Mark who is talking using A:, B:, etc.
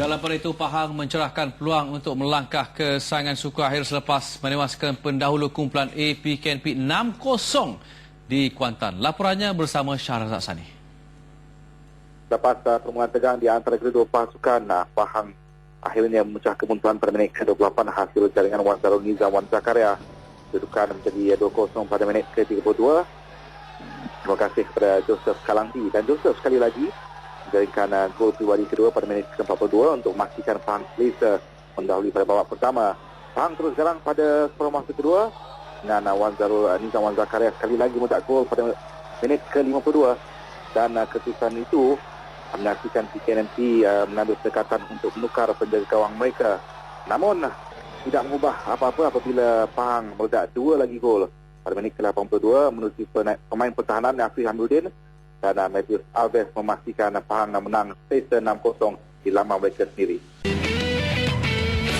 A: Dalam pada itu, Pahang mencerahkan peluang untuk melangkah ke saingan suku akhir selepas menewaskan pendahulu kumpulan APKNP 6-0 di Kuantan. Laporannya bersama Syahrazad Sani.
B: Lepas uh, permulaan tegang di antara kedua pasukan, uh, Pahang akhirnya memecah kemuntuhan pada minit ke-28 hasil jaringan Wan Nizam Wan Zakaria. Kedudukan menjadi 2-0 pada minit ke-32. Terima kasih kepada Joseph Kalanti dan Joseph sekali lagi menjaringkan uh, gol pribadi kedua pada minit ke-42 untuk memastikan Pahang selesa mendahului pada babak pertama. Pahang terus garang pada separuh masa kedua dengan uh, Wan Zarul uh, Nizam Wan Zakaria sekali lagi mencetak gol pada minit ke-52 dan uh, keputusan itu menyaksikan PKNP uh, mengambil untuk menukar penjaga gawang mereka. Namun uh, tidak mengubah apa-apa apabila Pahang meledak dua lagi gol pada minit ke-82 menuju pemain pertahanan Afri Hamdudin dan uh, Matthews Alves memastikan Pahang menang sesa 6-0 di laman mereka sendiri.